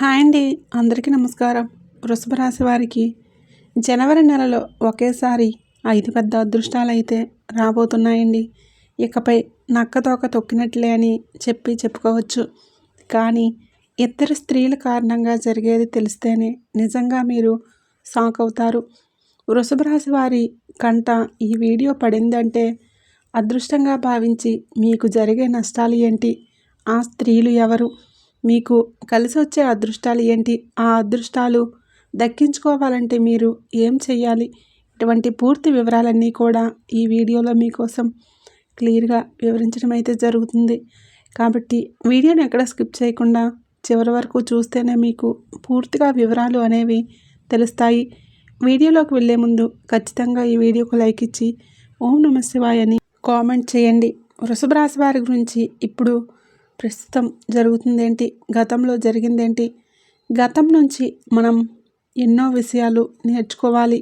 Hi అండి. అందరికీ నమస్కారం. వృషభ రాశి వారికి జనవరి నెలలో ఒకేసారి ఐదు పెద్ద అదృష్టాలు అయితే రాబోతున్నాయండి. ఇకపై నక్కతోక తొక్కినట్లే అని చెప్పి చెప్పుకోవచ్చు. కానీ ఇద్దరు స్త్రీల కారణంగా జరిగేది తెలిస్తేనే నిజంగా మీరు షాక్ అవుతారు. వృషభ రాశి వారి కంట ఈ వీడియో పడిందంటే అదృష్టంగా భావించి మీకు జరిగే నష్టాలు ఏంటి? ఆ స్త్రీలు ఎవరు? మీకు కలిసి వచ్చే అదృష్టాలు ఏంటి? ఆ అదృష్టాలు దక్కించుకోవాలంటే మీరు ఏం చేయాలి ఇటువంటి పూర్తి వివరాలన్నీ కూడా ఈ వీడియోలో మీకోసం క్లియర్గా వివరించడం అయితే జరుగుతుంది. కాబట్టి వీడియోని ఎక్కడ స్కిప్ చేయకుండా చివరి వరకు చూస్తేనే మీకు పూర్తిగా వివరాలు అనేవి తెలుస్తాయి. వీడియోలోకి వెళ్ళే ముందు ఖచ్చితంగా ఈ వీడియోకు లైక్ ఇచ్చి ఓం నమ శివాయ అని కామెంట్ చేయండి. వృషభ రాశి వారి గురించి ఇప్పుడు ప్రస్తుతం జరుగుతుందేంటి? గతంలో జరిగిందేంటి? గతం నుంచి మనం ఎన్నో విషయాలు నేర్చుకోవాలి.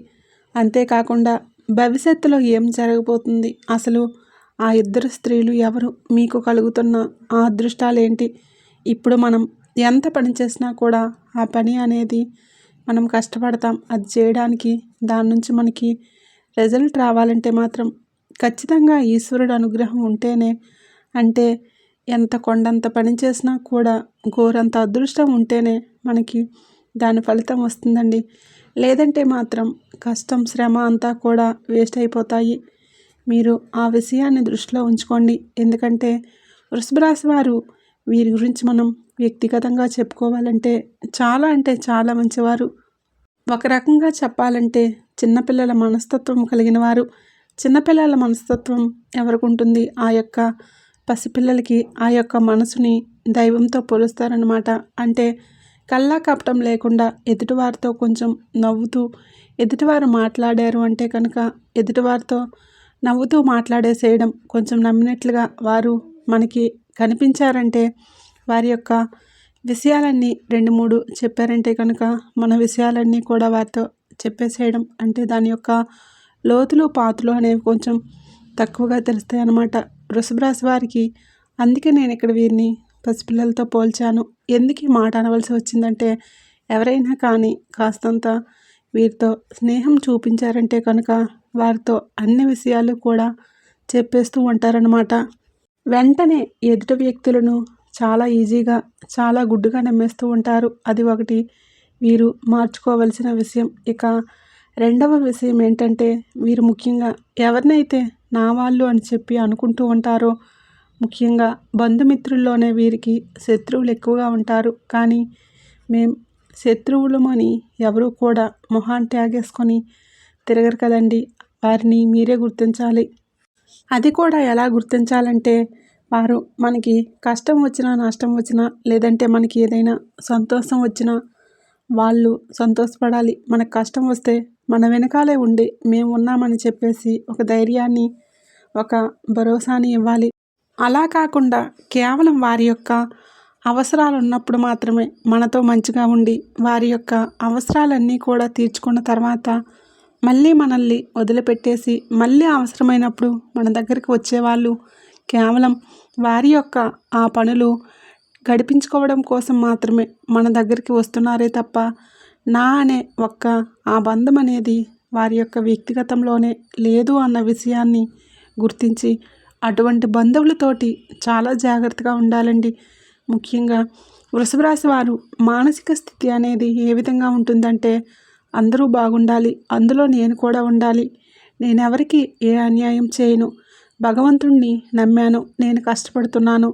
అంతేకాకుండా భవిష్యత్తులో ఏం జరగబోతుంది? అసలు ఆ ఇద్దరు స్త్రీలు ఎవరు? మీకు కలుగుతున్న ఆ అదృష్టాలు ఏంటి ఇప్పుడు మనం ఎంత పని చేసినా కూడా ఆ పని అనేది మనం కష్టపడతాం. అది చేయడానికి దాని నుంచి మనకి రిజల్ట్ రావాలంటే మాత్రం ఖచ్చితంగా ఈశ్వరుడు అనుగ్రహం ఉంటేనే అంటే ఎంత కొండంత పని చేసినా కూడా ఘోరంత అదృష్టం ఉంటేనే మనకి దాని ఫలితం వస్తుందండి. లేదంటే మాత్రం కష్టం శ్రమ అంతా కూడా వేస్ట్ అయిపోతాయి. మీరు ఆ విషయాన్ని దృష్టిలో ఉంచుకోండి. ఎందుకంటే వృషభరాశి వారు వీరి గురించి మనం వ్యక్తిగతంగా చెప్పుకోవాలంటే చాలా అంటే చాలా మంచివారు. ఒక రకంగా చెప్పాలంటే చిన్నపిల్లల మనస్తత్వం కలిగిన వారు. చిన్నపిల్లల మనస్తత్వం ఎవరికి ఉంటుంది? ఆ యొక్క పసిపిల్లలకి ఆ యొక్క మనసుని దైవంతో పోలుస్తారనమాట అంటే కల్లా కపటం లేకుండా ఎదుటివారితో కొంచెం నవ్వుతూ ఎదుటివారు మాట్లాడారు అంటే కనుక ఎదుటివారితో నవ్వుతూ మాట్లాడేసేయడం కొంచెం నమ్మినట్లుగా వారు మనకి కనిపించారంటే వారి యొక్క విషయాలన్నీ రెండు మూడు చెప్పారంటే కనుక మన విషయాలన్నీ కూడా వారితో చెప్పేసేయడం అంటే దాని యొక్క లోతులు పాతులు అనేవి కొంచెం తక్కువగా తెలుస్తాయి అన్నమాట వృషభరాశి వారికి అందుకే నేను ఇక్కడ వీరిని పసిపిల్లలతో పోల్చాను. ఎందుకు ఈ మాట అనవలసి వచ్చిందంటే ఎవరైనా కానీ కాస్తంత వీరితో స్నేహం చూపించారంటే కనుక వారితో అన్ని విషయాలు కూడా చెప్పేస్తూ ఉంటారనమాట వెంటనే ఎదుటి వ్యక్తులను చాలా ఈజీగా చాలా గుడ్డుగా నమ్మేస్తూ ఉంటారు. అది ఒకటి వీరు మార్చుకోవలసిన విషయం. ఇక రెండవ విషయం ఏంటంటే వీరు ముఖ్యంగా ఎవరినైతే నా వాళ్ళు అని చెప్పి అనుకుంటూ ఉంటారో ముఖ్యంగా బంధుమిత్రుల్లోనే వీరికి శత్రువులు ఎక్కువగా ఉంటారు. కానీ మేం శత్రువులమని ఎవరు కూడా మొహాన్ ట్యాగేసుకొని తిరగరు కదండి. వారిని మీరే గుర్తించాలి. అది కూడా ఎలా గుర్తించాలంటే వారు మనకి కష్టం వచ్చినా నష్టం వచ్చినా లేదంటే మనకి ఏదైనా సంతోషం వచ్చినా వాళ్ళు సంతోషపడాలి. మనకు కష్టం వస్తే మన వెనకాలే ఉండి మేము ఉన్నామని చెప్పేసి ఒక ధైర్యాన్ని ఒక భరోసాని ఇవ్వాలి. అలా కాకుండా కేవలం వారి యొక్క అవసరాలు ఉన్నప్పుడు మాత్రమే మనతో మంచిగా ఉండి వారి యొక్క అవసరాలన్నీ కూడా తీర్చుకున్న తర్వాత మళ్ళీ మనల్ని వదిలిపెట్టేసి మళ్ళీ అవసరమైనప్పుడు మన దగ్గరికి వచ్చేవాళ్ళు కేవలం వారి యొక్క ఆ పనులు గడిపించుకోవడం కోసం మాత్రమే మన దగ్గరికి వస్తున్నారే తప్ప నా అనే ఒక్క ఆ బంధం అనేది వారి యొక్క వ్యక్తిగతంలోనే లేదు అన్న విషయాన్ని గుర్తించి అటువంటి బంధువులతోటి చాలా జాగ్రత్తగా ఉండాలండి. ముఖ్యంగా వృషభరాశి వారు మానసిక స్థితి అనేది ఏ విధంగా ఉంటుందంటే అందరూ బాగుండాలి అందులో నేను కూడా ఉండాలి నేను ఎవరికి ఏ అన్యాయం చేయను భగవంతుణ్ణి నమ్మాను నేను కష్టపడుతున్నాను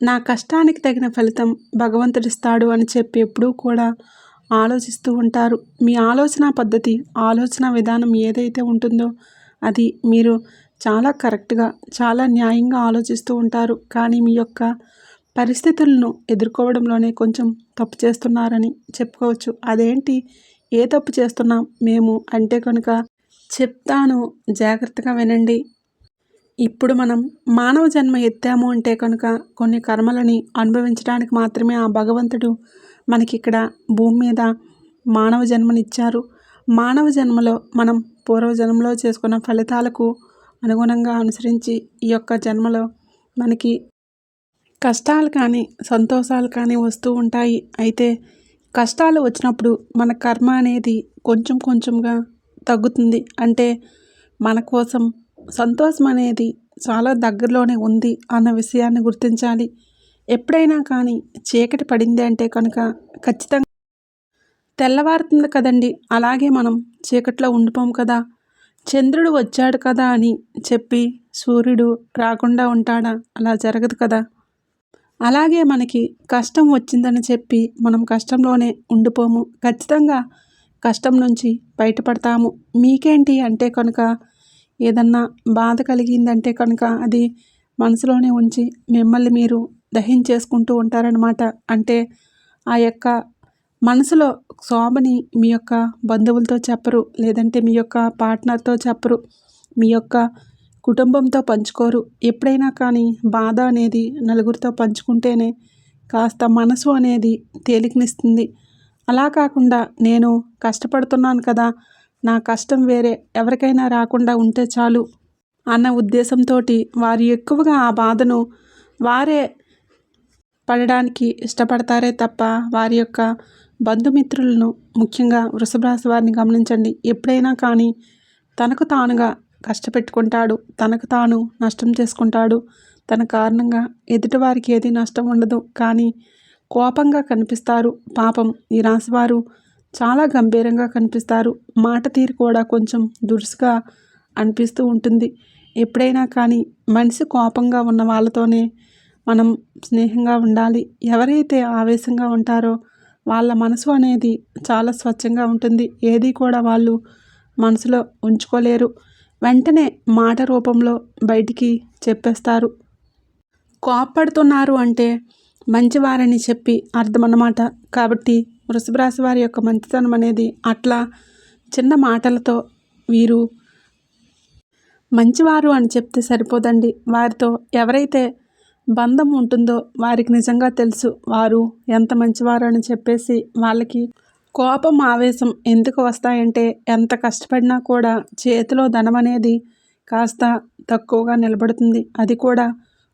నా కష్టానికి తగిన ఫలితం భగవంతుడిస్తాడు అని చెప్పి ఎప్పుడూ కూడా ఆలోచిస్తూ ఉంటారు. మీ ఆలోచన పద్ధతి ఆలోచన విధానం ఏదైతే ఉంటుందో అది మీరు చాలా కరెక్ట్గా చాలా న్యాయంగా ఆలోచిస్తూ ఉంటారు. కానీ మీ యొక్క పరిస్థితులను ఎదుర్కోవడంలోనే కొంచెం తప్పు చేస్తున్నారని చెప్పుకోవచ్చు. అదేంటి? ఏ తప్పు చేస్తున్నాం? మేము అంటే కనుక చెప్తాను జాగ్రత్తగా వినండి. ఇప్పుడు మనం మానవ జన్మ ఎత్తాము అంటే కనుక కొన్ని కర్మలని అనుభవించడానికి మాత్రమే ఆ భగవంతుడు మనకి ఇక్కడ భూమి మీద మానవ జన్మనిచ్చారు. మానవ జన్మలో మనం పూర్వజన్మలో చేసుకున్న ఫలితాలకు అనుగుణంగా అనుసరించి ఈ యొక్క జన్మలో మనకి కష్టాలు కానీ సంతోషాలు కానీ వస్తూ ఉంటాయి. అయితే కష్టాలు వచ్చినప్పుడు మన కర్మ అనేది కొంచెం కొంచెంగా తగ్గుతుంది. అంటే మన కోసం సంతోషం అనేది చాలా దగ్గరలోనే ఉంది అన్న విషయాన్ని గుర్తించాలి. ఎప్పుడైనా కానీ చీకటి పడింది అంటే కనుక ఖచ్చితంగా తెల్లవారుతుంది కదండి. అలాగే మనం చీకట్లో ఉండిపోం కదా. చంద్రుడు వచ్చాడు కదా అని చెప్పి సూర్యుడు రాకుండా ఉంటాడా? అలా జరగదు కదా. అలాగే మనకి కష్టం వచ్చిందని చెప్పి మనం కష్టంలోనే ఉండిపోము. ఖచ్చితంగా కష్టం నుంచి బయటపడతాము. మీకేంటి అంటే కనుక ఏదన్నా బాధ కలిగిందంటే కనుక అది మనసులోనే ఉంచి మిమ్మల్ని మీరు దహించేసుకుంటూ ఉంటారనమాట అంటే ఆ యొక్క మనసులో శోభని మీ యొక్క బంధువులతో చెప్పరు లేదంటే మీ యొక్క పార్ట్నర్తో చెప్పరు మీ యొక్క కుటుంబంతో పంచుకోరు. ఎప్పుడైనా కానీ బాధ అనేది నలుగురితో పంచుకుంటేనే కాస్త మనసు అనేది తేలికనిస్తుంది. అలా కాకుండా నేను కష్టపడుతున్నాను కదా నా కష్టం వేరే. ఎవరికైనా రాకుండా ఉంటే చాలు అన్న ఉద్దేశంతో వారు ఎక్కువగా ఆ బాధను వారే పడడానికి ఇష్టపడతారే తప్ప వారి యొక్క బంధుమిత్రులను ముఖ్యంగా వృషభరాశి వారిని గమనించండి. ఎప్పుడైనా కానీ తనకు తానుగా కష్టపెట్టుకుంటాడు. తనకు తాను నష్టం చేసుకుంటాడు. తన కారణంగా ఎదుటివారికి ఏది నష్టం ఉండదు. కానీ కోపంగా కనిపిస్తారు. పాపం ఈ రాశివారు చాలా గంభీరంగా కనిపిస్తారు. మాట తీరు కూడా కొంచెం దురుసుగా అనిపిస్తూ ఉంటుంది. ఎప్పుడైనా కానీ మనిషి కోపంగా ఉన్న వాళ్ళతోనే మనం స్నేహంగా ఉండాలి. ఎవరైతే ఆవేశంగా ఉంటారో వాళ్ళ మనసు అనేది చాలా స్వచ్ఛంగా ఉంటుంది. ఏది కూడా వాళ్ళు మనసులో ఉంచుకోలేరు. వెంటనే మాట రూపంలో బయటికి చెప్పేస్తారు. కోప్పడుతున్నారు అంటే మంచివారని చెప్పి అర్థం అన్నమాట కాబట్టి వృషభరాశి వారి యొక్క మంచితనం అనేది అట్లా చిన్న మాటలతో వీరు మంచివారు అని చెప్తే సరిపోదండి. వారితో ఎవరైతే బంధం ఉంటుందో వారికి నిజంగా తెలుసు వారు ఎంత మంచివారు అని చెప్పేసి వాళ్ళకి కోపం ఆవేశం ఎందుకు వస్తాయంటే ఎంత కష్టపడినా కూడా చేతిలో ధనం అనేది కాస్త తక్కువగా నిలబడుతుంది. అది కూడా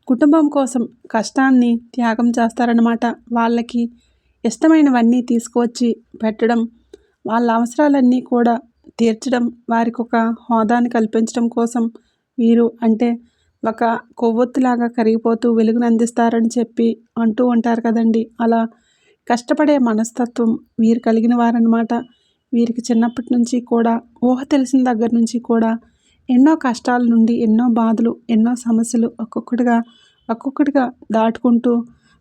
కుటుంబం కోసం కష్టాన్ని త్యాగం చేస్తారన్నమాట. వాళ్ళకి ఇష్టమైనవన్నీ తీసుకువచ్చి పెట్టడం వాళ్ళ అవసరాలన్నీ కూడా తీర్చడం వారికి ఒక హోదాని కల్పించడం కోసం వీరు అంటే ఒక కొవ్వొత్తిలాగా కరిగిపోతూ వెలుగును అందిస్తారని చెప్పి అంటూ ఉంటారు కదండి. అలా కష్టపడే మనస్తత్వం వీరు కలిగిన వారనమాట వీరికి చిన్నప్పటి నుంచి కూడా ఊహ తెలిసిన దగ్గర నుంచి కూడా ఎన్నో కష్టాల నుండి ఎన్నో బాధలు ఎన్నో సమస్యలు ఒక్కొక్కటిగా ఒక్కొక్కటిగా దాటుకుంటూ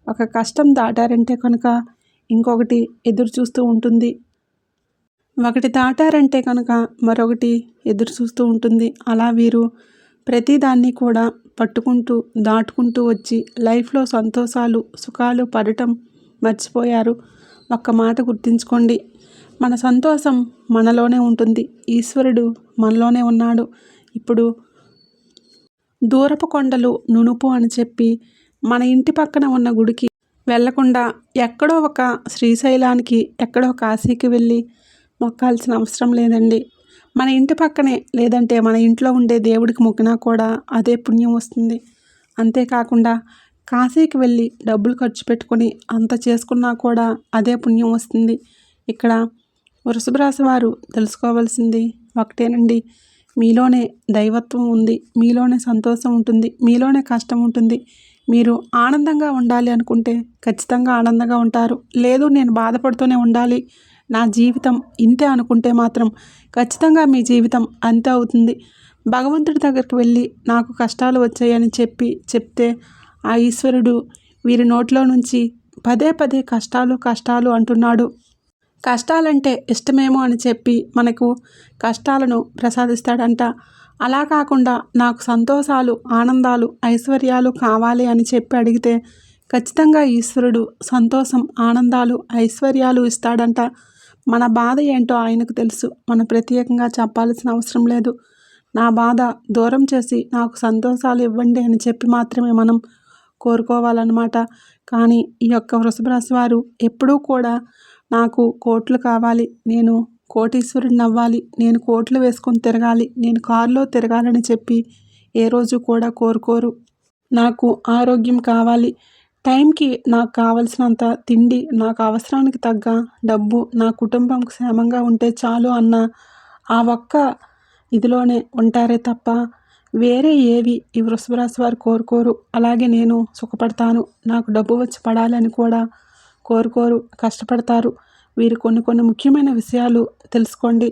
ఒక కష్టం దాటారంటే కనుక ఇంకొకటి ఎదురు చూస్తూ ఉంటుంది. ఒకటి దాటారంటే కనుక మరొకటి ఎదురు చూస్తూ ఉంటుంది. అలా వీరు ప్రతిదాన్ని కూడా పట్టుకుంటూ దాటుకుంటూ వచ్చి లైఫ్లో సంతోషాలు సుఖాలు పడటం మర్చిపోయారు. ఒక్క మాట గుర్తుంచుకోండి. మన సంతోషం మనలోనే ఉంటుంది. ఈశ్వరుడు మనలోనే ఉన్నాడు. ఇప్పుడు దూరపు కొండలు నునుపు అని చెప్పి మన ఇంటి పక్కన ఉన్న గుడికి వెళ్ళకుండా ఎక్కడో ఒక శ్రీశైలానికి ఎక్కడో కాశీకి వెళ్ళి మొక్కాల్సిన అవసరం లేదండి. మన ఇంటి పక్కనే లేదంటే మన ఇంట్లో ఉండే దేవుడికి మొక్కినా కూడా అదే పుణ్యం వస్తుంది. అంతేకాకుండా కాశీకి వెళ్ళి డబ్బులు ఖర్చు పెట్టుకొని అంత చేసుకున్నా కూడా అదే పుణ్యం వస్తుంది. ఇక్కడ వృషభ రాశి వారు తెలుసుకోవాల్సింది ఒకటేనండి. మీలోనే దైవత్వం ఉంది మీలోనే సంతోషం ఉంటుంది మీలోనే కష్టం ఉంటుంది. మీరు ఆనందంగా ఉండాలి అనుకుంటే ఖచ్చితంగా ఆనందంగా ఉంటారు. లేదు నేను బాధపడుతూనే ఉండాలి. నా జీవితం ఇంతే అనుకుంటే మాత్రం ఖచ్చితంగా మీ జీవితం అంతే అవుతుంది. భగవంతుడి దగ్గరికి వెళ్ళి నాకు కష్టాలు వచ్చాయని చెప్పి చెప్తే ఆ ఈశ్వరుడు వీరి నోట్లో నుంచి పదే పదే కష్టాలు కష్టాలు అంటున్నాడు. కష్టాలంటే ఇష్టమేమో అని చెప్పి మనకు కష్టాలను ప్రసాదిస్తాడంట. అలా కాకుండా నాకు సంతోషాలు ఆనందాలు ఐశ్వర్యాలు కావాలి అని చెప్పి అడిగితే ఖచ్చితంగా ఈశ్వరుడు సంతోషం ఆనందాలు ఐశ్వర్యాలు ఇస్తాడంట. మన బాధ ఏంటో ఆయనకు తెలుసు. మనం ప్రత్యేకంగా చెప్పాల్సిన అవసరం లేదు. నా బాధ దూరం చేసి నాకు సంతోషాలు ఇవ్వండి అని చెప్పి మాత్రమే మనం కోరుకోవాలన్నమాట. కానీ ఈ యొక్క వృషభరాశి వారు ఎప్పుడూ కూడా నాకు కోట్లు కావాలి. నేను కోటీశ్వరుడిని అవ్వాలి నేను కోట్లు వేసుకొని తిరగాలి. నేను కారులో తిరగాలని చెప్పి ఏ రోజు కూడా కోరుకోరు. నాకు ఆరోగ్యం కావాలి. టైంకి నాకు కావలసినంత తిండి నాకు అవసరానికి తగ్గ డబ్బు నా కుటుంబం క్షేమంగా ఉంటే చాలు అన్న ఆ ఒక్క ఇదిలోనే ఉంటారే తప్ప వేరే ఏవి ఈ వృషభరాశి వారు కోరుకోరు. అలాగే నేను సుఖపడతాను. నాకు డబ్బు వచ్చి పడాలని కూడా కోరుకోరు. కష్టపడతారు. వీరు కొన్ని కొన్ని ముఖ్యమైన విషయాలు తెలుసుకోండి.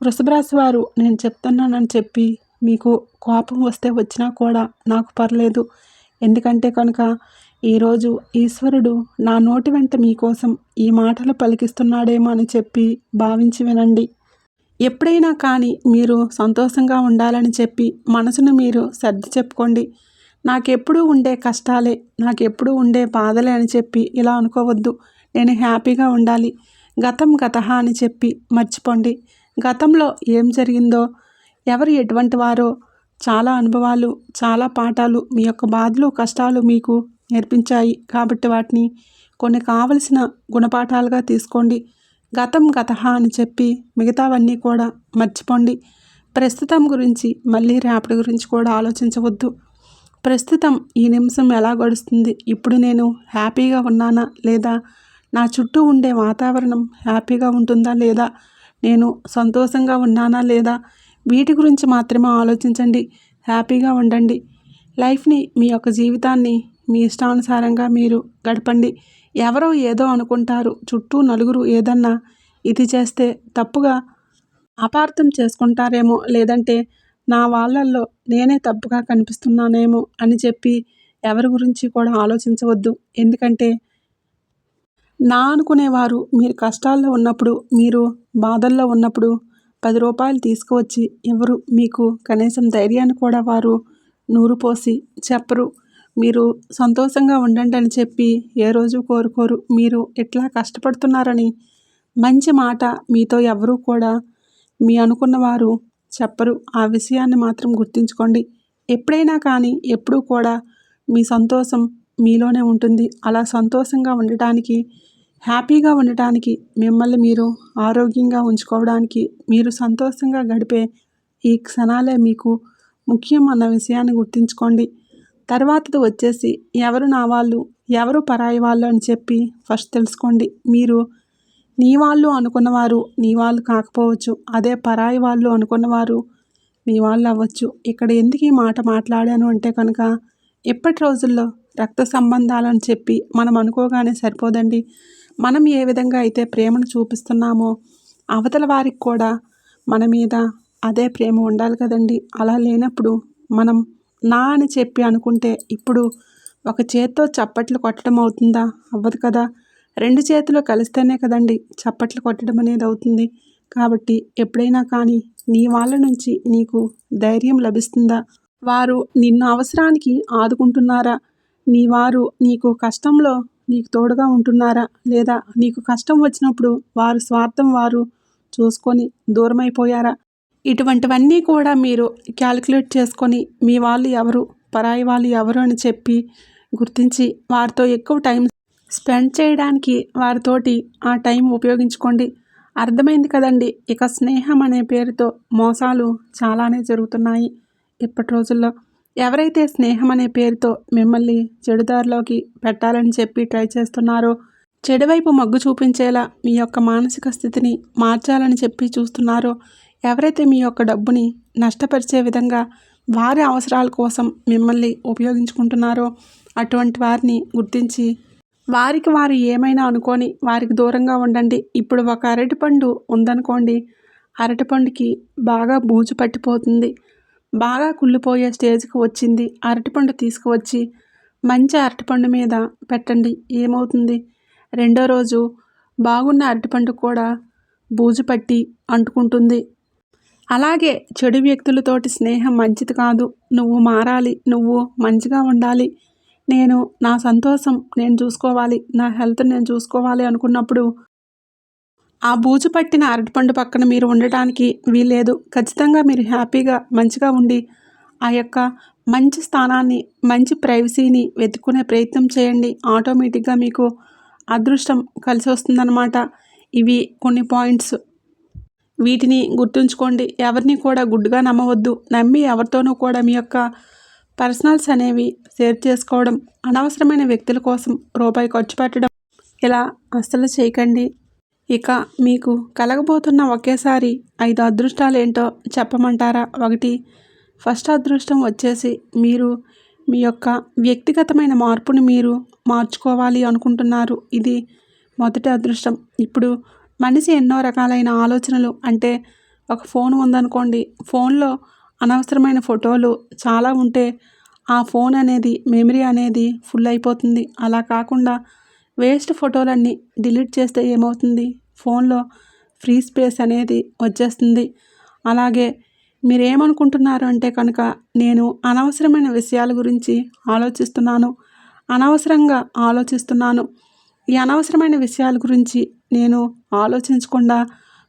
వృషభరాశి వారు నేను చెప్తున్నానని చెప్పి మీకు కోపం వస్తే వచ్చినా కూడా నాకు పర్లేదు. ఎందుకంటే కనుక ఈరోజు ఈశ్వరుడు నా నోటి వెంట మీకోసం ఈ మాటలు పలికిస్తున్నాడేమో అని చెప్పి భావించి వినండి. ఎప్పుడైనా కానీ మీరు సంతోషంగా ఉండాలని చెప్పి మనసును మీరు సర్ది చెప్పుకోండి. నాకెప్పుడూ ఉండే కష్టాలే నాకెప్పుడూ ఉండే బాధలే అని చెప్పి ఇలా అనుకోవద్దు. నేను హ్యాపీగా ఉండాలి. గతం గత అని చెప్పి మర్చిపోండి. గతంలో ఏం జరిగిందో ఎవరు ఎటువంటి వారో చాలా అనుభవాలు చాలా పాఠాలు మీ యొక్క బాధలు కష్టాలు మీకు నేర్పించాయి కాబట్టి వాటిని కొన్ని కావలసిన గుణపాఠాలుగా తీసుకోండి. గతం గత అని చెప్పి మిగతావన్నీ కూడా మర్చిపోండి. ప్రస్తుతం గురించి మళ్ళీ రేపటి గురించి కూడా ఆలోచించవద్దు. ప్రస్తుతం ఈ నిమిషం ఎలా గడుస్తుంది? ఇప్పుడు నేను హ్యాపీగా ఉన్నానా లేదా? నా చుట్టూ ఉండే వాతావరణం హ్యాపీగా ఉంటుందా లేదా? నేను సంతోషంగా ఉన్నానా లేదా? వీటి గురించి మాత్రమే ఆలోచించండి. హ్యాపీగా ఉండండి. లైఫ్ని మీ యొక్క జీవితాన్ని మీ ఇష్టానుసారంగా మీరు గడపండి. ఎవరో ఏదో అనుకుంటారు. చుట్టూ నలుగురు ఏదన్నా ఇది చేస్తే తప్పుగా అపార్థం చేసుకుంటారేమో లేదంటే నా వాళ్ళల్లో నేనే తప్పుగా కనిపిస్తున్నానేమో అని చెప్పి ఎవరి గురించి కూడా ఆలోచించవద్దు. ఎందుకంటే నా అనుకునేవారు మీరు కష్టాల్లో ఉన్నప్పుడు మీరు బాధల్లో ఉన్నప్పుడు పది రూపాయలు తీసుకువచ్చి ఎవరు మీకు కనీసం ధైర్యాన్ని కూడా వారు నూరు పోసి చెప్పరు. మీరు సంతోషంగా ఉండండి అని చెప్పి ఏ రోజు కోరుకోరు. మీరు ఎట్లా కష్టపడుతున్నారని మంచి మాట మీతో ఎవరూ కూడా మీ అనుకున్నవారు చెప్పరు. ఆ విషయాన్ని మాత్రం గుర్తుంచుకోండి. ఎప్పుడైనా కానీ ఎప్పుడూ కూడా మీ సంతోషం మీలోనే ఉంటుంది. అలా సంతోషంగా ఉండటానికి హ్యాపీగా ఉండటానికి మిమ్మల్ని మీరు ఆరోగ్యంగా ఉంచుకోవడానికి మీరు సంతోషంగా గడిపే ఈ క్షణాలే మీకు ముఖ్యం అన్న విషయాన్ని గుర్తుంచుకోండి. తర్వాతది వచ్చేసి ఎవరు నా వాళ్ళు ఎవరు పరాయి వాళ్ళు అని చెప్పి ఫస్ట్ తెలుసుకోండి. మీరు నీ వాళ్ళు అనుకున్నవారు నీ వాళ్ళు కాకపోవచ్చు అదే పరాయి వాళ్ళు అనుకున్నవారు మీ వాళ్ళు అవ్వచ్చు. ఇక్కడ ఎందుకు ఈ మాట మాట్లాడాను అంటే కనుక ఇప్పటి రోజుల్లో రక్త సంబంధాలని చెప్పి మనం అనుకోగానే సరిపోదండి. మనం ఏ విధంగా అయితే ప్రేమను చూపిస్తున్నామో అవతల వారికి కూడా మన మీద అదే ప్రేమ ఉండాలి కదండి. అలా లేనప్పుడు మనం నా అని చెప్పి అనుకుంటే ఇప్పుడు ఒక చేత్తో చప్పట్లు కొట్టడం అవుతుందా? అవ్వదు కదా. రెండు చేతులు కలిస్తేనే కదండి చప్పట్లు కొట్టడం అనేది అవుతుంది. కాబట్టి ఎప్పుడైనా కానీ నీ వాళ్ళ నుంచి నీకు ధైర్యం లభిస్తుందా? వారు నిన్ను అవసరానికి ఆదుకుంటున్నారా? నీ వారు నీకు కష్టంలో నీకు తోడుగా ఉంటున్నారా? లేదా నీకు కష్టం వచ్చినప్పుడు వారు స్వార్థం వారు చూసుకొని దూరమైపోయారా? ఇటువంటివన్నీ కూడా మీరు క్యాలిక్యులేట్ చేసుకొని మీ వాళ్ళు ఎవరు పరాయి వాళ్ళు ఎవరు అని చెప్పి గుర్తించి వారితో ఎక్కువ టైం స్పెండ్ చేయడానికి వారితోటి ఆ టైం ఉపయోగించుకోండి. అర్థమైంది కదండి ఇక స్నేహం అనే పేరుతో మోసాలు చాలానే జరుగుతున్నాయి ఇప్పటి రోజుల్లో. ఎవరైతే స్నేహం అనే పేరుతో మిమ్మల్ని చెడుదారిలోకి పెట్టాలని చెప్పి ట్రై చేస్తున్నారో చెడువైపు మగ్గు చూపించేలా మీ యొక్క మానసిక స్థితిని మార్చాలని చెప్పి చూస్తున్నారో ఎవరైతే మీ యొక్క డబ్బుని నష్టపరిచే విధంగా వారి అవసరాల కోసం మిమ్మల్ని ఉపయోగించుకుంటున్నారో అటువంటి వారిని గుర్తించి వారికి వారు ఏమైనా అనుకొని వారికి దూరంగా ఉండండి. ఇప్పుడు ఒక అరటిపండు ఉందనుకోండి అరటిపండుకి బాగా బూజు పట్టిపోతుంది. బాగా కుళ్ళిపోయే స్టేజ్కి వచ్చింది. అరటిపండు తీసుకువచ్చి మంచి అరటిపండు మీద పెట్టండి ఏమవుతుంది? రెండో రోజు బాగున్న అరటిపండు కూడా బూజు పట్టి అంటుకుంటుంది. అలాగే చెడు వ్యక్తులతోటి స్నేహం మంచిది కాదు. నువ్వు మారాలి నువ్వు మంచిగా ఉండాలి. నేను నా సంతోషం నేను చూసుకోవాలి నా హెల్త్ నేను చూసుకోవాలి అనుకున్నప్పుడు ఆ బూజు పట్టిన అరటిపండు పక్కన మీరు ఉండటానికి వీల్లేదు. ఖచ్చితంగా మీరు హ్యాపీగా మంచిగా ఉండి ఆ యొక్క మంచి స్థానాన్ని మంచి ప్రైవసీని వెతుక్కునే ప్రయత్నం చేయండి. ఆటోమేటిక్గా మీకు అదృష్టం కలిసి వస్తుందన్నమాట ఇవి కొన్ని పాయింట్స్. వీటిని గుర్తుంచుకోండి. ఎవరిని కూడా గుడ్డుగా నమ్మవద్దు. నమ్మి ఎవరితోనూ కూడా మీ యొక్క పర్సనల్స్ అనేవి షేర్ చేసుకోవడం అనవసరమైన వ్యక్తుల కోసం రూపాయి ఖర్చు పెట్టడం ఇలా అస్సలు చేయకండి. ఇక మీకు కలగబోతున్న ఒకేసారి ఐదు అదృష్టాలు ఏంటో చెప్పమంటారా? ఒకటి ఫస్ట్ అదృష్టం వచ్చేసి మీరు మీ యొక్క వ్యక్తిగతమైన మార్పుని మీరు మార్చుకోవాలి అనుకుంటున్నారు. ఇది మొదటి అదృష్టం. ఇప్పుడు మనిషి ఎన్నో రకాలైన ఆలోచనలు అంటే ఒక ఫోన్ ఉందనుకోండి ఫోన్లో అనవసరమైన ఫోటోలు చాలా ఉంటే ఆ ఫోన్ అనేది మెమరీ అనేది ఫుల్ అయిపోతుంది. అలా కాకుండా వేస్ట్ ఫోటోలన్నీ డిలీట్ చేస్తే ఏమవుతుంది? ఫోన్లో ఫ్రీ స్పేస్ అనేది వచ్చేస్తుంది. అలాగే మీరు ఏమనుకుంటున్నారు అంటే కనుక నేను అనవసరమైన విషయాల గురించి ఆలోచిస్తున్నాను. అనవసరంగా ఆలోచిస్తున్నాను. ఈ అనవసరమైన విషయాల గురించి నేను ఆలోచించకుండా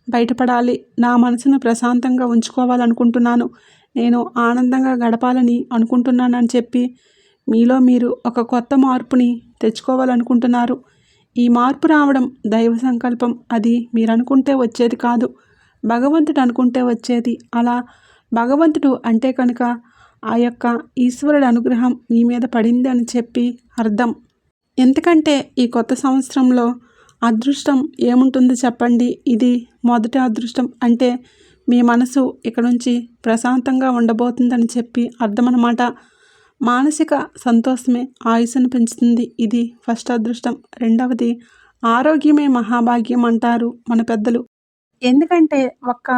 బయటపడాలి. నా మనసును ప్రశాంతంగా ఉంచుకోవాలనుకుంటున్నాను. నేను ఆనందంగా గడపాలని అనుకుంటున్నానని చెప్పి మీలో మీరు ఒక కొత్త మార్పుని తెచ్చుకోవాలనుకుంటున్నారు. ఈ మార్పు రావడం దైవ సంకల్పం. అది మీరు అనుకుంటే వచ్చేది కాదు. భగవంతుడు అనుకుంటే వచ్చేది అలా. భగవంతుడు అంటే కనుక ఆ యొక్క ఈశ్వరుడు అనుగ్రహం మీ మీద పడింది అని చెప్పి అర్థం. ఎందుకంటే ఈ కొత్త సంవత్సరంలో అదృష్టం ఏముంటుంది చెప్పండి? ఇది మొదటి అదృష్టం. అంటే మీ మనసు ఇక నుంచి ప్రశాంతంగా ఉండబోతుందని చెప్పి అర్థం అన్నమాట మానసిక సంతోషమే ఆయుస్సును పెంచుతుంది. ఇది ఫస్ట్ అదృష్టం రెండవది ఆరోగ్యమే మహాభాగ్యం అంటారు మన పెద్దలు. ఎందుకంటే ఒక్క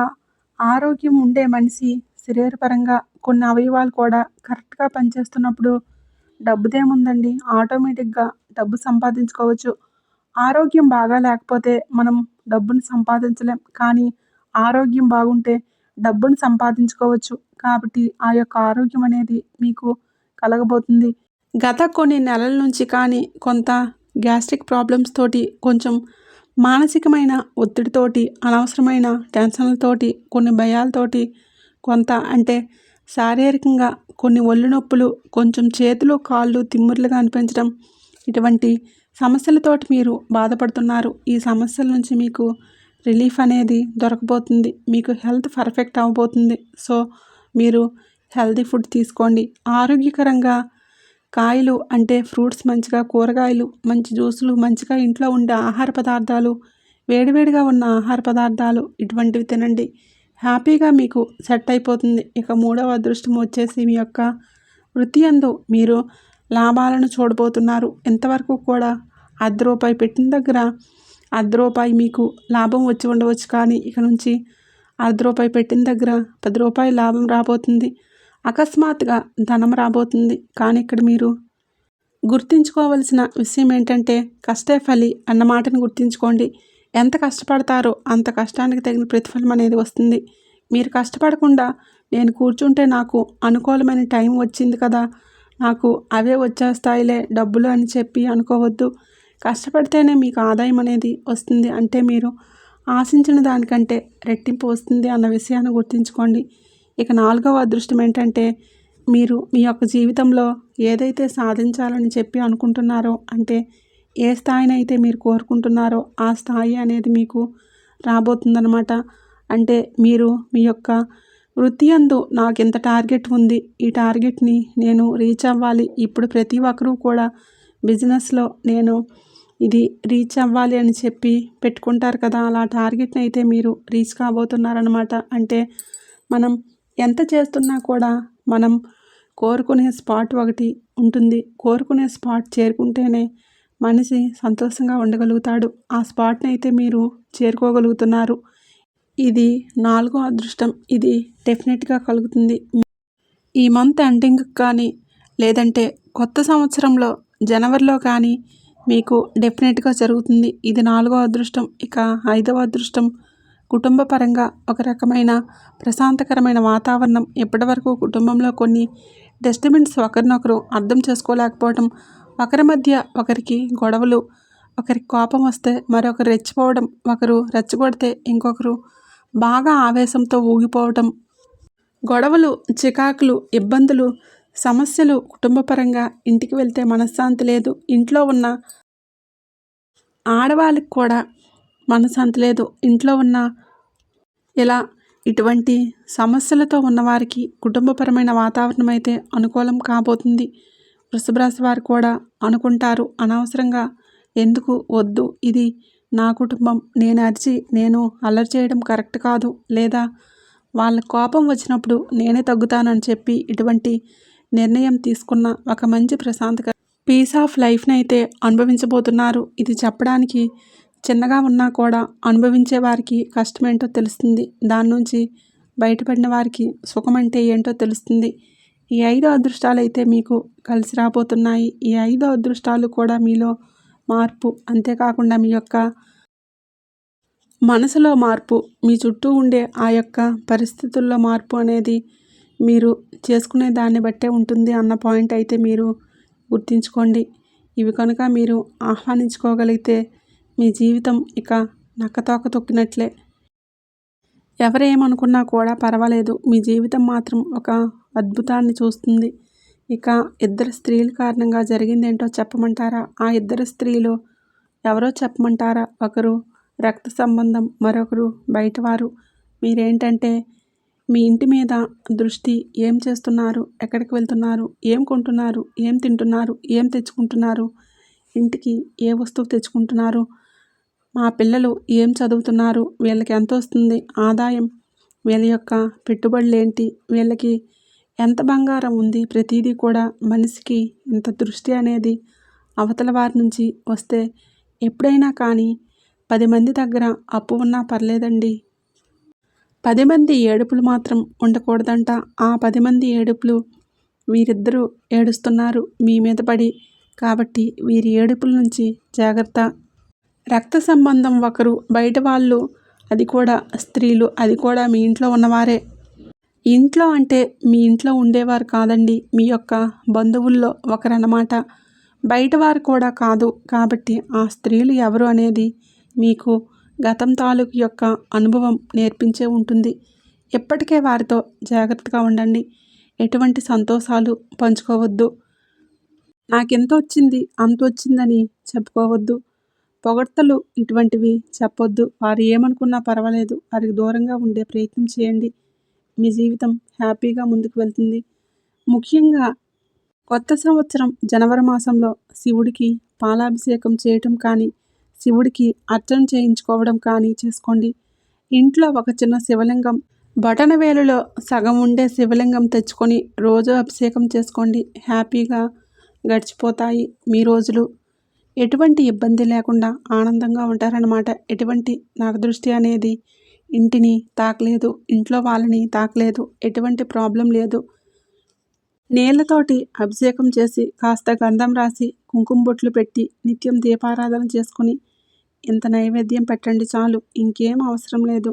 ఆరోగ్యం ఉండే మనిషి శరీరపరంగా కొన్ని అవయవాలు కూడా కరెక్ట్గా పనిచేస్తున్నప్పుడు డబ్బుదేముందండి? ఆటోమేటిక్గా డబ్బు సంపాదించుకోవచ్చు. ఆరోగ్యం బాగా లేకపోతే మనం డబ్బును సంపాదించలేం. కానీ ఆరోగ్యం బాగుంటే డబ్బును సంపాదించుకోవచ్చు. కాబట్టి ఆ యొక్క ఆరోగ్యం అనేది మీకు కలగబోతుంది. గత కొన్ని నెలల నుంచి కానీ కొంత గ్యాస్ట్రిక్ ప్రాబ్లమ్స్ తోటి కొంచెం మానసికమైన ఒత్తిడితోటి అనవసరమైన టెన్షన్లతోటి కొన్ని భయాలతోటి కొంత అంటే శారీరకంగా కొన్ని ఒళ్ళు నొప్పులు కొంచెం చేతులు కాళ్ళు తిమ్మిర్లుగా అనిపించడం ఇటువంటి సమస్యలతోటి మీరు బాధపడుతున్నారు. ఈ సమస్యల నుంచి మీకు రిలీఫ్ అనేది దొరకబోతుంది. మీకు హెల్త్ పర్ఫెక్ట్ అవ్వబోతుంది. సో మీరు హెల్తీ ఫుడ్ తీసుకోండి. ఆరోగ్యకరంగా కాయలు అంటే ఫ్రూట్స్ మంచిగా కూరగాయలు మంచి జ్యూసులు మంచిగా ఇంట్లో ఉండే ఆహార పదార్థాలు వేడివేడిగా ఉన్న ఆహార పదార్థాలు ఇటువంటివి తినండి. హ్యాపీగా మీకు సెట్ అయిపోతుంది. ఇక మూడవ అదృష్టం వచ్చేసి మీ యొక్క వృత్తి అందు మీరు లాభాలను చూడబోతున్నారు. ఇంతవరకు కూడా అర్ధ రూపాయి పెట్టిన దగ్గర అర్ధ రూపాయి మీకు లాభం వచ్చి ఉండవచ్చు. కానీ ఇక నుంచి అర్ధ రూపాయి పెట్టిన దగ్గర పది రూపాయలు లాభం రాబోతుంది. అకస్మాత్తుగా ధనం రాబోతుంది. కానీ ఇక్కడ మీరు గుర్తించుకోవలసిన విషయం ఏంటంటే కష్టే ఫలి అన్న మాటను గుర్తించుకోండి. ఎంత కష్టపడతారో అంత కష్టానికి తగిన ప్రతిఫలం అనేది వస్తుంది. మీరు కష్టపడకుండా నేను కూర్చుంటే నాకు అనుకూలమైన టైం వచ్చింది కదా నాకు అవే వచ్చేస్తాయిలే డబ్బులు అని చెప్పి అనుకోవద్దు. కష్టపడితేనే మీకు ఆదాయం అనేది వస్తుంది. అంటే మీరు ఆశించిన దానికంటే రెట్టింపు వస్తుంది అన్న విషయాన్ని గుర్తుంచుకోండి. ఇక నాలుగవ అదృష్టం ఏంటంటే మీరు మీ యొక్క జీవితంలో ఏదైతే సాధించాలని చెప్పి అనుకుంటున్నారో అంటే ఏ స్థాయినైతే మీరు కోరుకుంటున్నారో ఆ స్థాయి అనేది మీకు రాబోతుందనమాట అంటే మీరు మీ యొక్క వృత్తి అందు నాకు ఇంత టార్గెట్ ఉంది ఈ టార్గెట్ని నేను రీచ్ అవ్వాలి. ఇప్పుడు ప్రతి ఒక్కరూ కూడా బిజినెస్లో నేను ఇది రీచ్ అవ్వాలి అని చెప్పి పెట్టుకుంటారు కదా అలా టార్గెట్ని అయితే మీరు రీచ్ కాబోతున్నారనమాట అంటే మనం ఎంత చేస్తున్నా కూడా మనం కోరుకునే స్పాట్ ఒకటి ఉంటుంది. కోరుకునే స్పాట్ చేరుకుంటేనే మనిషి సంతోషంగా ఉండగలుగుతాడు. ఆ స్పాట్ని అయితే మీరు చేరుకోగలుగుతున్నారు. ఇది నాలుగో అదృష్టం. ఇది డెఫినెట్గా కలుగుతుంది. ఈ మంత్ ఎండింగ్ కానీ లేదంటే కొత్త సంవత్సరంలో జనవరిలో కానీ మీకు డెఫినెట్గా జరుగుతుంది. ఇది నాలుగో అదృష్టం. ఇక ఐదవ అదృష్టం. కుటుంబ పరంగా ఒక రకమైన ప్రశాంతకరమైన వాతావరణం ఇప్పటివరకు కుటుంబంలో కొన్ని డస్ట్బిన్స్ ఒకరినొకరు అర్థం చేసుకోలేకపోవడం ఒకరి మధ్య ఒకరికి గొడవలు ఒకరికి కోపం వస్తే మరొకరు రెచ్చిపోవడం ఒకరు రెచ్చగొడితే ఇంకొకరు బాగా ఆవేశంతో ఊగిపోవటం. గొడవలు చికాకులు ఇబ్బందులు సమస్యలు కుటుంబపరంగా ఇంటికి వెళ్తే మనశ్శాంతి లేదు. ఇంట్లో ఉన్న ఆడవాళ్ళకి కూడా మనశ్శాంతి లేదు. ఇంట్లో ఉన్న ఇలా ఇటువంటి సమస్యలతో ఉన్నవారికి కుటుంబపరమైన వాతావరణం అయితే అనుకూలం కాబోతుంది. వృషభ రాశి వారు కూడా అనుకుంటారు అనవసరంగా. ఎందుకు? వద్దు. ఇది నా కుటుంబం. నేను అరిచి నేను అల్లరి చేయడం కరెక్ట్ కాదు. లేదా? వాళ్ళ కోపం వచ్చినప్పుడు నేనే తగ్గుతానని చెప్పి ఇటువంటి నిర్ణయం తీసుకున్న ఒక మంచి ప్రశాంతక పీస్ ఆఫ్ లైఫ్ని అయితే అనుభవించబోతున్నారు. ఇది చెప్పడానికి చిన్నగా ఉన్నా కూడా అనుభవించే వారికి కష్టమేంటో తెలుస్తుంది. దాని నుంచి బయటపడిన వారికి సుఖం అంటే ఏంటో తెలుస్తుంది. ఈ ఐదు అదృష్టాలు అయితే మీకు కలిసి రాబోతున్నాయి. ఈ ఐదు అదృష్టాలు కూడా మీలో మార్పు అంతేకాకుండా మీ యొక్క మనసులో మార్పు మీ చుట్టూ ఉండే ఆ యొక్క పరిస్థితుల్లో మార్పు అనేది మీరు చేసుకునే దాన్ని బట్టే ఉంటుంది అన్న పాయింట్ అయితే మీరు గుర్తుంచుకోండి. ఇవి కనుక మీరు ఆహ్వానించుకోగలిగితే మీ జీవితం ఇక నక్కతోక తొక్కినట్లే. ఎవరేమనుకున్నా కూడా పర్వాలేదు. మీ జీవితం మాత్రం ఒక అద్భుతాన్ని చూస్తుంది. ఇక ఇద్దరు స్త్రీల కారణంగా జరిగిందేంటో చెప్పమంటారా? ఆ ఇద్దరు స్త్రీలు ఎవరో చెప్పమంటారా? ఒకరు రక్త సంబంధం మరొకరు బయటవారు. మీరేంటంటే మీ ఇంటి మీద దృష్టి ఏం చేస్తున్నారు? ఎక్కడికి వెళ్తున్నారు? ఏం కొంటున్నారు? ఏం తింటున్నారు? ఏం తెచ్చుకుంటున్నారు? ఇంటికి ఏ వస్తువు తెచ్చుకుంటున్నారు? మా పిల్లలు ఏం చదువుతున్నారు? వీళ్ళకి ఎంత వస్తుంది ఆదాయం? వీళ్ళ యొక్క పెట్టుబడులు ఏంటి వీళ్ళకి ఎంత బంగారం ఉంది? ప్రతిదీ కూడా మనిషికి ఇంత దృష్టి అనేది అవతల వారి నుంచి వస్తే ఎప్పుడైనా కానీ పది మంది దగ్గర అప్పు ఉన్నా పర్లేదండి. పది మంది ఏడుపులు మాత్రం ఉండకూడదంట. ఆ పది మంది ఏడుపులు వీరిద్దరూ ఏడుస్తున్నారు మీ మీద పడి. కాబట్టి వీరి ఏడుపుల నుంచి జాగ్రత్త రక్త సంబంధం ఒకరు బయట వాళ్ళు అది కూడా స్త్రీలు అది కూడా మీ ఇంట్లో ఉన్నవారే. ఇంట్లో అంటే మీ ఇంట్లో ఉండేవారు కాదండి మీ యొక్క బంధువుల్లో ఒకరన్నమాట. బయటవారు కూడా కాదు కాబట్టి ఆ స్త్రీలు ఎవరు అనేది మీకు గతం తాలూకు యొక్క అనుభవం నేర్పించే ఉంటుంది. ఎప్పటికే వారితో జాగ్రత్తగా ఉండండి ఎటువంటి సంతోషాలు పంచుకోవద్దు. నాకెంత వచ్చింది అంత వచ్చిందని చెప్పుకోవద్దు. పొగడ్తలు ఇటువంటివి చెప్పొద్దు. వారు ఏమనుకున్నా పర్వాలేదు. వారికి దూరంగా ఉండే ప్రయత్నం చేయండి. మీ జీవితం హ్యాపీగా ముందుకు వెళ్తుంది. ముఖ్యంగా కొత్త సంవత్సరం జనవరి మాసంలో శివుడికి పాలాభిషేకం చేయటం కానీ శివుడికి అర్చన చేయించుకోవడం కానీ చేసుకోండి. ఇంట్లో ఒక చిన్న శివలింగం బటన వేలులో సగం ఉండే శివలింగం తెచ్చుకొని రోజు అభిషేకం చేసుకోండి. హ్యాపీగా గడిచిపోతాయి మీ రోజులు. ఎటువంటి ఇబ్బంది లేకుండా ఆనందంగా ఉంటారనమాట ఎటువంటి నరదృష్టి అనేది ఇంటిని తాకలేదు ఇంట్లో వాళ్ళని తాకలేదు ఎటువంటి ప్రాబ్లం లేదు. నీళ్ళతోటి అభిషేకం చేసి కాస్త గంధం రాసి కుంకుమ బొట్లు పెట్టి నిత్యం దీపారాధన చేసుకుని ఇంత నైవేద్యం పెట్టండి చాలు ఇంకేం అవసరం లేదు.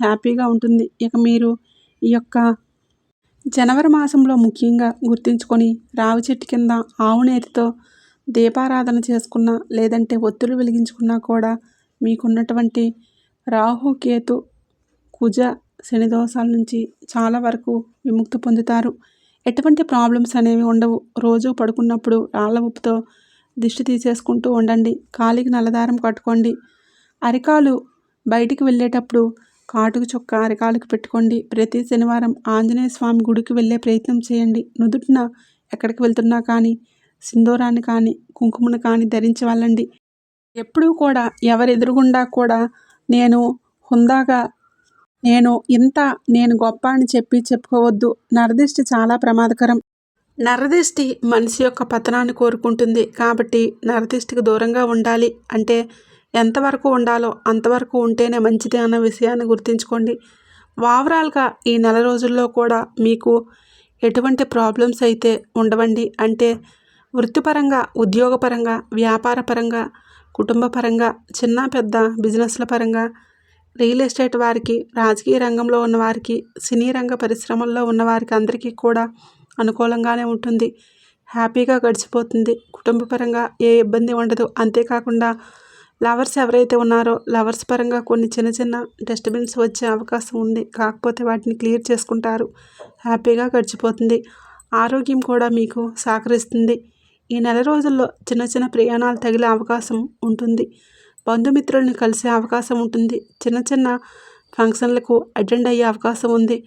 హ్యాపీగా ఉంటుంది. ఇక మీరు ఈ యొక్క జనవరి మాసంలో ముఖ్యంగా గుర్తుంచుకొని రావి చెట్టు కింద ఆవు నేతితో దీపారాధన చేసుకున్నా లేదంటే ఒత్తులు వెలిగించుకున్నా కూడా మీకున్నటువంటి రాహు కేతు కుజ శని దోషాల నుంచి చాలా వరకు విముక్తి పొందుతారు. ఎటువంటి ప్రాబ్లమ్స్ అనేవి ఉండవు. రోజు పడుకున్నప్పుడు రాళ్ళ ఉప్పుతో దిష్టి తీసేసుకుంటూ ఉండండి. కాలికి నల్లదారం కట్టుకోండి. అరికాలు బయటికి వెళ్ళేటప్పుడు కాటుకు చొక్క అరికాలకు పెట్టుకోండి. ప్రతి శనివారం ఆంజనేయ స్వామి గుడికి వెళ్ళే ప్రయత్నం చేయండి. నుదుటిన ఎక్కడికి వెళ్తున్నా కానీ సింధూరాన్ని కానీ కుంకుమను కానీ ధరించి వెళ్ళండి ఎప్పుడూ కూడా ఎవరెదురుగుండా కూడా నేను హుందాగా నేను ఇంత నేను గొప్ప అని చెప్పి చెప్పుకోవద్దు. నరదిష్టి చాలా ప్రమాదకరం. నరదిష్టి మనిషి యొక్క పతనాన్ని కోరుకుంటుంది. కాబట్టి నరదిష్టికి దూరంగా ఉండాలి. అంటే ఎంతవరకు ఉండాలో అంతవరకు ఉంటేనే మంచిది అన్న విషయాన్ని గుర్తుంచుకోండి. ఓవరాల్గా ఈ నెల రోజుల్లో కూడా మీకు ఎటువంటి ప్రాబ్లమ్స్ అయితే ఉండవండి. అంటే వృత్తిపరంగా ఉద్యోగపరంగా వ్యాపారపరంగా కుటుంబపరంగా చిన్న పెద్ద బిజినెస్ల పరంగా రియల్ ఎస్టేట్ వారికి రాజకీయ రంగంలో ఉన్నవారికి సినీ రంగ పరిశ్రమల్లో ఉన్న వారికి అందరికీ కూడా అనుకూలంగానే ఉంటుంది. హ్యాపీగా గడిచిపోతుంది. కుటుంబపరంగా ఏ ఇబ్బంది ఉండదు. అంతేకాకుండా లవర్స్ ఎవరైతే ఉన్నారో లవర్స్ పరంగా కొన్ని చిన్న చిన్న డస్ట్బిన్స్ వచ్చే అవకాశం ఉంది. కాకపోతే వాటిని క్లియర్ చేసుకుంటారు. హ్యాపీగా గడిచిపోతుంది. ఆరోగ్యం కూడా మీకు సహకరిస్తుంది. ఈ నెల రోజుల్లో చిన్న చిన్న ప్రయాణాలు తగిలే అవకాశం ఉంటుంది. బంధుమిత్రుల్ని కలిసే అవకాశం ఉంటుంది. చిన్న చిన్న ఫంక్షన్లకు అటెండ్ అయ్యే అవకాశం ఉంది.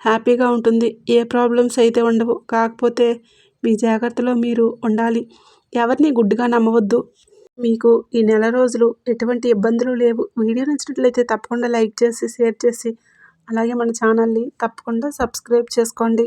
హ్యాపీగా ఉంటుంది. ఏ ప్రాబ్లమ్స్ అయితే ఉండవు. కాకపోతే మీ జాగ్రత్తలో మీరు ఉండాలి. ఎవరిని గుడ్డుగా నమ్మవద్దు. మీకు ఈ నెల రోజులు ఎటువంటి ఇబ్బందులు లేవు. వీడియో నచ్చినట్లయితే తప్పకుండా లైక్ చేసి షేర్ చేసి అలాగే మన ఛానల్ని తప్పకుండా సబ్స్క్రైబ్ చేసుకోండి.